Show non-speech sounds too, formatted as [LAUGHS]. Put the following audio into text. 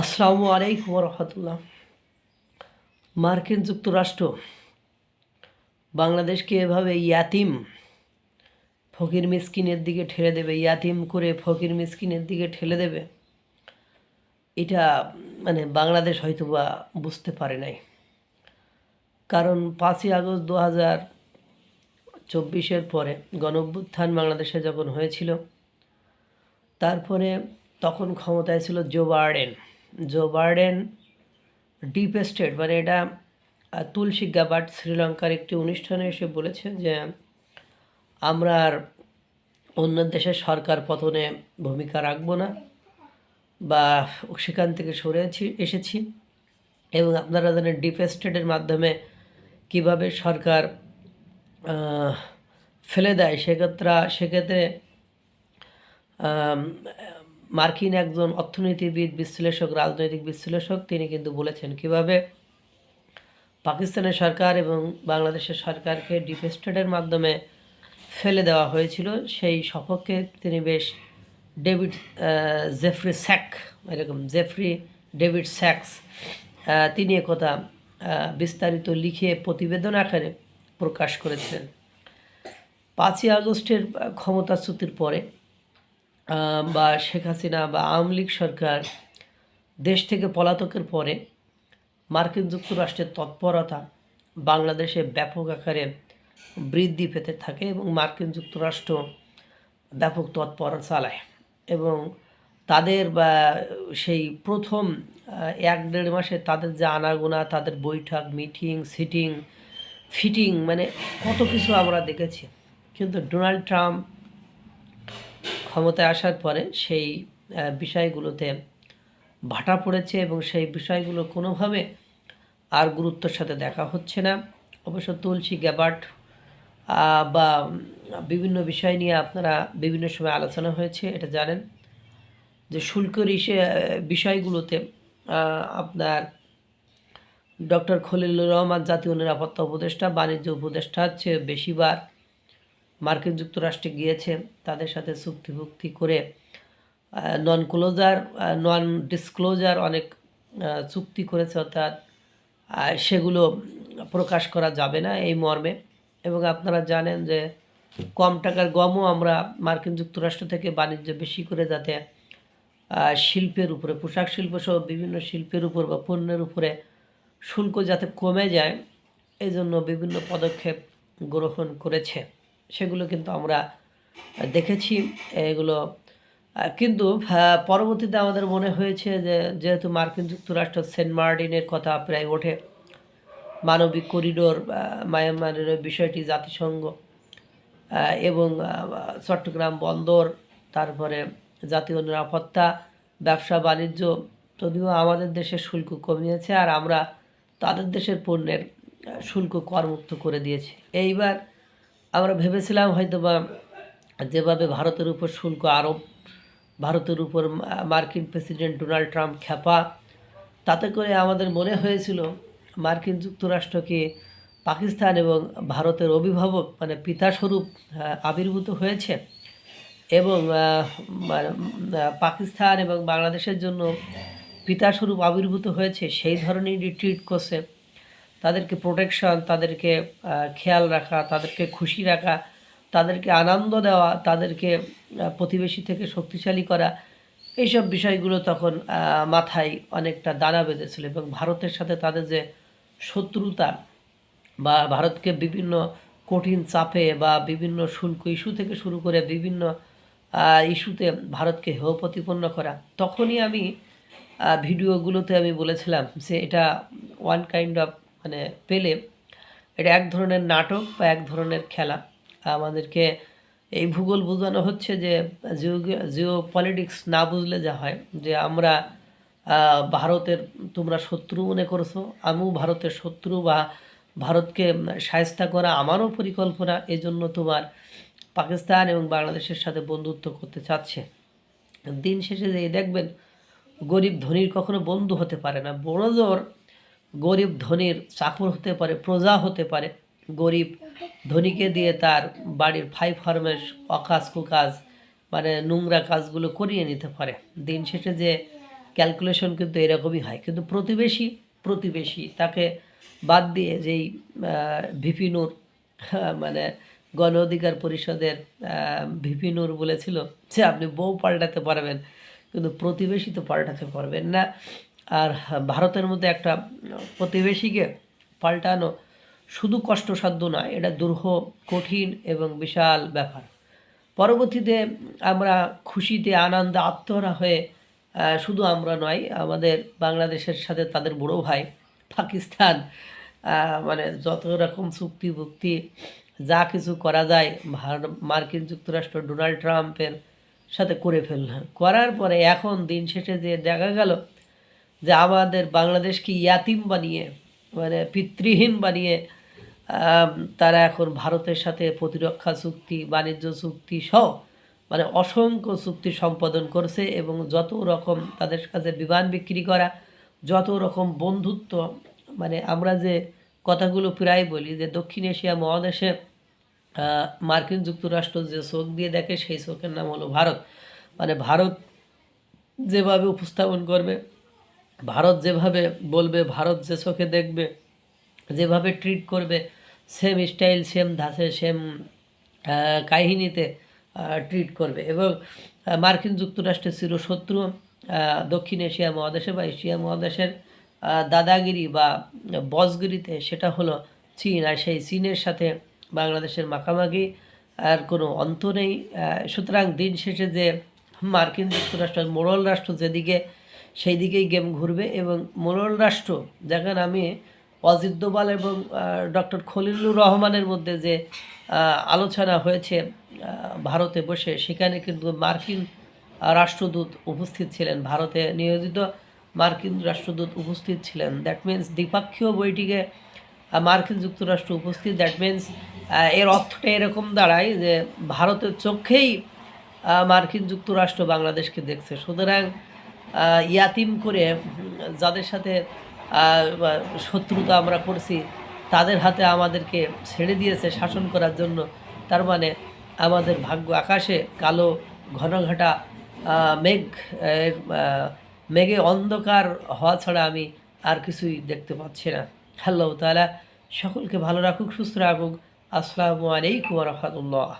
আসসালামু আলাইকুম রহমতুল্লাহ মার্কিন যুক্তরাষ্ট্র, বাংলাদেশকে এভাবে ইয়াতিম, ফকির মিসকিনের দিকে ঠেলে দেবে, ইয়াতিম করে ফকির মিসকিনের দিকে ঠেলে দেবে, এটা মানে বাংলাদেশ হয়তো বা বুঝতে পারে নাই। কারণ পাঁচই আগস্ট দু হাজার চব্বিশের পরে গণঅভ্যুত্থান বাংলাদেশে যখন হয়েছিল, তারপরে তখন ক্ষমতায় ছিল Joe Biden. Joe Biden deep state মানে এটা তুলসী গাবাট শ্রীলঙ্কার একটি অনুষ্ঠানে এসে বলেছে যে, আমরা আর অন্য দেশের সরকার পতনে ভূমিকা রাখব না বা সেখান থেকে সরেছি এসেছি। এবং আপনারা জানেন ডিপ স্টেটের মাধ্যমে কীভাবে সরকার ফেলে দেয়, সেক্ষেত্রে সেক্ষেত্রে মার্কিন একজন অর্থনীতিবিদ, বিশ্লেষক, রাজনৈতিক বিশ্লেষক, তিনি কিন্তু বলেছেন কীভাবে পাকিস্তানের সরকার এবং বাংলাদেশের সরকারকে ডিফেস্টেডের মাধ্যমে ফেলে দেওয়া হয়েছিল। সেই সপক্ষে তিনি বেশ ডেভিড জেফরি স্যাক, এরকম জেফরি ডেভিড স্যাক্স তিনি একথা বিস্তারিত লিখে প্রতিবেদন আকারে প্রকাশ করেছেন। পাঁচই আগস্টের ক্ষমতাচ্যুতির পরে বা শেখ হাসিনা বা আওয়ামী লীগ সরকার দেশ থেকে পলাতকের পরে মার্কিন যুক্তরাষ্ট্রের তৎপরতা বাংলাদেশে ব্যাপক আকারে বৃদ্ধি পেতে থাকে এবং মার্কিন যুক্তরাষ্ট্র ব্যাপক তৎপরতা চালায় এবং তাদের বা সেই প্রথম এক দেড় মাসে তাদের যে আনাগোনা, তাদের বৈঠক, মিটিং, সিটিং, ফিটিং মানে কত কিছু আমরা দেখেছি। কিন্তু ডোনাল্ড ট্রাম্প ক্ষমতায় আসার পরে সেই বিষয়গুলোতে ভাটা পড়েছে এবং সেই বিষয়গুলো কোনোভাবে আর গুরুত্বের সাথে দেখা হচ্ছে না। অবশ্য তুলসী গ্যাবার্ট বা বিভিন্ন বিষয় নিয়ে আপনারা বিভিন্ন সময় আলোচনা হয়েছে, এটা জানেন। যে শুল্কের ইসে বিষয়গুলোতে আপনার ডক্টর খলিলুর রহমান জাতীয় নিরাপত্তা উপদেষ্টা, বাণিজ্য উপদেষ্টা, হচ্ছে বেশিবার মার্কিন যুক্তরাষ্ট্রে গিয়েছে, তাদের সাথে চুক্তিভুক্তি করে নন ক্লোজার নন ডিসক্লোজার অনেক চুক্তি করেছে অর্থাৎ সেগুলো প্রকাশ করা যাবে না এই মর্মে। এবং আপনারা জানেন যে কম টাকার গমও আমরা মার্কিন যুক্তরাষ্ট্র থেকে বাণিজ্য বেশি করে যাতে শিল্পের উপরে, পোশাক শিল্প সহ বিভিন্ন শিল্পের উপর বা পণ্যের উপরে শুল্ক যাতে কমে যায় এই জন্য বিভিন্ন পদক্ষেপ গ্রহণ করেছে। সেগুলো কিন্তু আমরা দেখেছি, এগুলো কিন্তু পরবর্তীতে আমাদের মনে হয়েছে যে, যেহেতু মার্কিন যুক্তরাষ্ট্র সেন্ট মার্টিনের কথা প্রায় ওঠে, মানবিক করিডোর মায়ানমারের বিষয়টি জাতিসংঘ এবং চট্টগ্রাম বন্দর, তারপরে জাতীয় নিরাপত্তা, ব্যবসা, বাণিজ্য, যদিও আমাদের দেশের শুল্ক কমিয়েছে আর আমরা তাদের দেশের পণ্যের শুল্ক করমুক্ত করে দিয়েছি। এইবার আমরা ভেবেছিলাম হয়তো বা যেভাবে ভারতের উপর শুল্ক আরোপ ভারতের উপর মার্কিন প্রেসিডেন্ট ডোনাল্ড ট্রাম্প খ্যাপা তাতে করে আমাদের মনে হয়েছিল মার্কিন যুক্তরাষ্ট্রকে পাকিস্তান এবং ভারতের অভিভাবক মানে পিতাস্বরূপ আবির্ভূত হয়েছে এবং মানে, পাকিস্তান এবং বাংলাদেশের জন্য পিতাস্বরূপ আবির্ভূত হয়েছে। সেই ধরনেরই ট্রিট করছে। তাদেরকে প্রোটেকশন তাদেরকে খেয়াল রাখা, তাদেরকে খুশি রাখা, তাদেরকে আনন্দ দেওয়া, তাদেরকে প্রতিবেশী থেকে শক্তিশালী করা, এইসব বিষয়গুলো তখন মাথায় অনেকটা দানা বেঁধেছিল এবং ভারতের সাথে তাদের যে শত্রুতা বা ভারতকে বিভিন্ন কঠিন চাপে বা বিভিন্ন শুল্ক ইস্যু থেকে শুরু করে বিভিন্ন ইস্যুতে ভারতকে হেয় প্রতিপন্ন করা, তখনই আমি ভিডিওগুলোতে আমি বলেছিলাম যে এটা ওয়ান কাইন্ড অফ মানে পেলে এটা এক ধরনের নাটক বা এক ধরনের খেলা। আমাদেরকে এই ভূগোল বোঝানো হচ্ছে যে জিও জিও পলিটিক্স না বুঝলে যা হয়। যে আমরা ভারতের তোমরা শত্রু মনে করছ, আমিও ভারতের শত্রু বা ভারতকে সায়স্তা করা আমারও পরিকল্পনা এই জন্য তোমার পাকিস্তান এবং বাংলাদেশের সাথে বন্ধুত্ব করতে চাচ্ছে। দিন শেষে যে দেখবেন, গরিব ধনীর কখনো বন্ধু হতে পারে না। বড় জোর গরিব ধনীর চাকর হতে পারে, প্রজা হতে পারে, গরিব ধনীকে দিয়ে তার বাড়ির ফাই ফার্মের অকাজ কুকাজ মানে নোংরা কাজগুলো করিয়ে নিতে পারে। দিন শেষে যে ক্যালকুলেশন কিন্তু এরকমই হয়। কিন্তু প্রতিবেশী প্রতিবেশী তাকে বাদ দিয়ে যেই ভিপিনুর [LAUGHS] মানে গণ অধিকার পরিষদের ভিপিনুর বলেছিল যে আপনি বউ পাল্টাতে পারবেন, কিন্তু প্রতিবেশী তো পাল্টাতে পারবেন না। আর ভারতের মধ্যে একটা প্রতিবেশীকে পাল্টানো শুধু কষ্টসাধ্য নয়, এটা দুর্হ কঠিন এবং বিশাল ব্যাপার। পরবর্তীতে আমরা খুশিতে, আনন্দে আত্মহারা হয়ে শুধু আমরা নয়, আমাদের বাংলাদেশের সাথে তাদের বড় ভাই পাকিস্তান মানে যত রকম চুক্তি বুক্তি যা কিছু করা যায় মার্কিন যুক্তরাষ্ট্র ডোনাল্ড ট্রাম্পের সাথে করে ফেললাম করার পরে এখন দিন শেষে যে দেখা গেল যে আমাদের বাংলাদেশকে ইয়াতিম বানিয়ে মানে পিতৃহীন বানিয়ে তারা এখন ভারতের সাথে প্রতিরক্ষা চুক্তি, বাণিজ্য চুক্তি সহ মানে অসংখ্য চুক্তি সম্পাদন করছে এবং যত রকম তাদের কাছে বিমান বিক্রি করা, যত রকম বন্ধুত্ব মানে আমরা যে কথাগুলো প্রায় বলি যে দক্ষিণ এশিয়া মহাদেশে মার্কিন যুক্তরাষ্ট্র যে চোখ দিয়ে দেখে সেই চোখের নাম হলো ভারত। মানে ভারত যেভাবে উপস্থাপন করবে ভারত যেভাবে বলবে, ভারত যে চোখে দেখবে, যেভাবে ট্রিট করবে সেম স্টাইল সেম ধাঁচে সেম কাহিনীতে ট্রিট করবে। এবং মার্কিন যুক্তরাষ্ট্রের চিরশত্রু দক্ষিণ এশিয়া মহাদেশে বা এশিয়া মহাদেশের দাদাগিরি বা বসগিরিতে সেটা হলো চীন। আর সেই চীনের সাথে বাংলাদেশের মাখামাখি আর কোনো অন্ত নেই। সুতরাং দিন শেষে যে মার্কিন যুক্তরাষ্ট্র মোড়ল রাষ্ট্র যেদিকে সেই দিকেই গেম ঘুরবে এবং মোড়ল রাষ্ট্র দেখেন আমি অজিত দোবাল এবং ডক্টর খলিলুর রহমানের মধ্যে যে আলোচনা হয়েছে ভারতে বসে, সেখানে কিন্তু মার্কিন রাষ্ট্রদূত উপস্থিত ছিলেন। ভারতে নিয়োজিত মার্কিন রাষ্ট্রদূত উপস্থিত ছিলেন। দ্যাট মিন্স দ্বিপাক্ষীয় বইটিকে মার্কিন যুক্তরাষ্ট্র উপস্থিত। দ্যাট মিন্স এর অর্থটা এরকম দাঁড়ায় যে, ভারতের চোখেই মার্কিন যুক্তরাষ্ট্র বাংলাদেশকে দেখছে। সুতরাং ইয়াতিম করে, যাদের সাথে শত্রুতা আমরা করছি, তাদের হাতে আমাদেরকে ছেড়ে দিয়েছে শাসন করার জন্য। তার মানে আমাদের ভাগ্য আকাশে কালো ঘনঘাটা মেঘ মেঘে অন্ধকার হওয়া ছাড়া আমি আর কিছুই দেখতে পাচ্ছি না। আল্লাহ তাআলা সকলকে ভালো রাখুক, সুস্থ রাখুক। আসসালামু আলাইকুম রহমতুল্লাহ।